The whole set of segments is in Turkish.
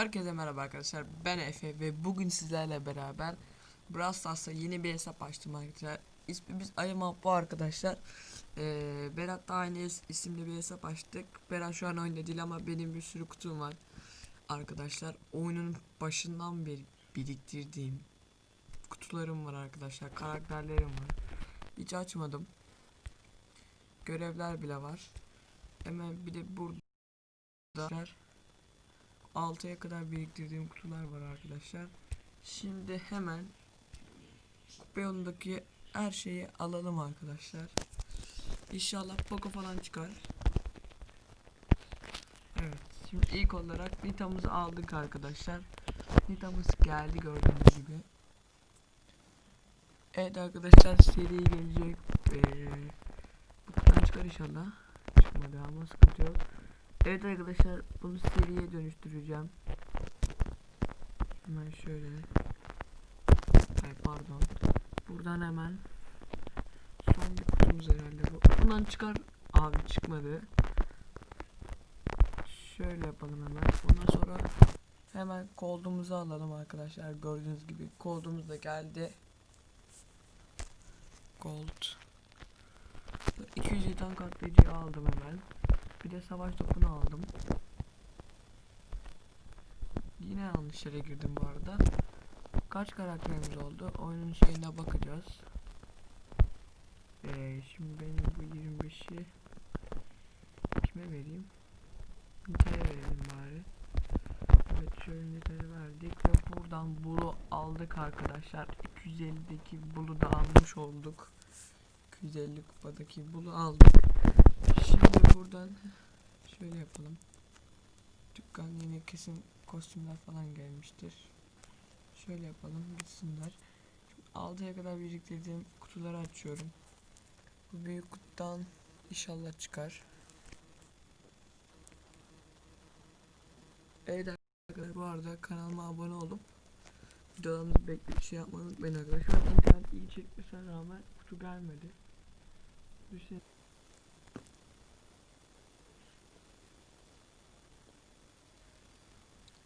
Herkese merhaba arkadaşlar. Ben Efe ve bugün sizlerle beraber Brawl Stars'ta yeni bir hesap açtım arkadaşlar. İsmimiz Ayıma bu arkadaşlar. Ee, Berat da aynı is- isimli bir hesap açtık. Berat şu an oyunda değil ama benim bir sürü kutum var. Arkadaşlar oyunun başından beri biriktirdiğim kutularım var arkadaşlar. Karakterlerim var. Hiç açmadım. Görevler bile var. Hemen bir de burada 6'ya kadar biriktirdiğim kutular var arkadaşlar. Şimdi hemen kupa yolundaki her şeyi alalım arkadaşlar. İnşallah Poco falan çıkar. Evet. Şimdi ilk olarak Nita'mızı aldık arkadaşlar. Nita'mız geldi gördüğünüz gibi. Evet arkadaşlar seri gelecek. Ee, bu kutudan çıkar inşallah. Çıkmadı ama sıkıntı yok. Evet arkadaşlar bunu seriye dönüştüreceğim. Hemen şöyle. Ay pardon. Buradan hemen son bir kutumuz herhalde bu. Bundan çıkar. Abi çıkmadı. Şöyle yapalım hemen. Ondan sonra hemen koldumuzu alalım arkadaşlar. Gördüğünüz gibi koldumuz da geldi. Gold. 200 tane katlayıcıyı aldım hemen. Bir de savaş topunu aldım. Yine yanlış yere girdim bu arada. Kaç karakterimiz oldu? Oyunun şeyine bakacağız. Ee, şimdi benim bu 25'i kime vereyim? Nita'ya verelim bari. Evet şöyle Nita'ya verdik ve buradan bulu aldık arkadaşlar. 250'deki bulu da almış olduk. 250 kupadaki bulu aldık. Buradan şöyle yapalım. Dükkan yine kesin kostümler falan gelmiştir. Şöyle yapalım gitsinler. Şimdi 6'ya kadar biriktirdiğim kutuları açıyorum. Bu büyük kutudan inşallah çıkar. Evet arkadaşlar bu arada kanalıma abone olup videolarımızı bekleyip şey yapmayı unutmayın arkadaşlar. İnternet iyi çekmesine rağmen kutu gelmedi. Bir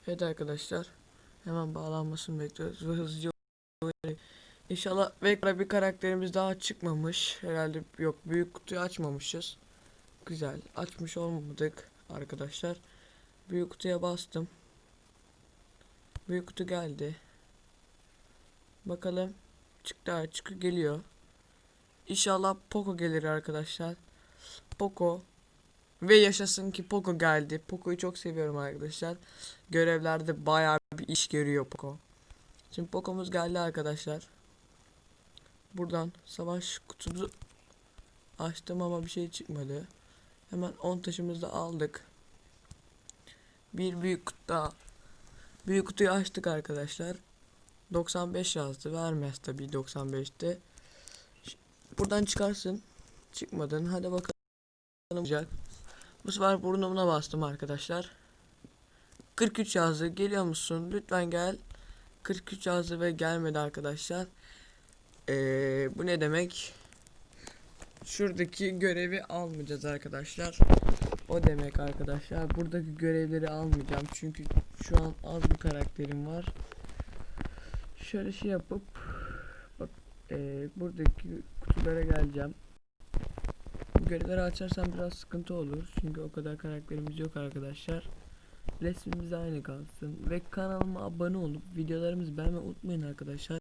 Evet arkadaşlar. Hemen bağlanmasını bekliyoruz hızlıca. İnşallah ve bir karakterimiz daha çıkmamış. Herhalde yok büyük kutuyu açmamışız. Güzel. Açmış olmadık arkadaşlar. Büyük kutuya bastım. Büyük kutu geldi. Bakalım. Çıktı çıkı geliyor. İnşallah Poco gelir arkadaşlar. Poco ve yaşasın ki Poco geldi. Poco'yu çok seviyorum arkadaşlar. Görevlerde bayağı bir iş görüyor Poco. Şimdi Poco'muz geldi arkadaşlar. Buradan savaş kutusu açtım ama bir şey çıkmadı. Hemen 10 taşımızı da aldık. Bir büyük kutu daha. Büyük kutuyu açtık arkadaşlar. 95 yazdı. Vermez tabii 95'te. Ş- Buradan çıkarsın. Çıkmadın. Hadi bakalım. Bu sefer burnumuna bastım arkadaşlar. 43 yazdı. Geliyor musun? Lütfen gel. 43 yazdı ve gelmedi arkadaşlar. Ee, bu ne demek? Şuradaki görevi almayacağız arkadaşlar. O demek arkadaşlar. Buradaki görevleri almayacağım. Çünkü şu an az bir karakterim var. Şöyle şey yapıp bak ee, buradaki kutulara geleceğim. Görevleri açarsam biraz sıkıntı olur. Çünkü o kadar karakterimiz yok arkadaşlar. Resmimiz aynı kalsın. Ve kanalıma abone olup videolarımızı beğenmeyi unutmayın arkadaşlar.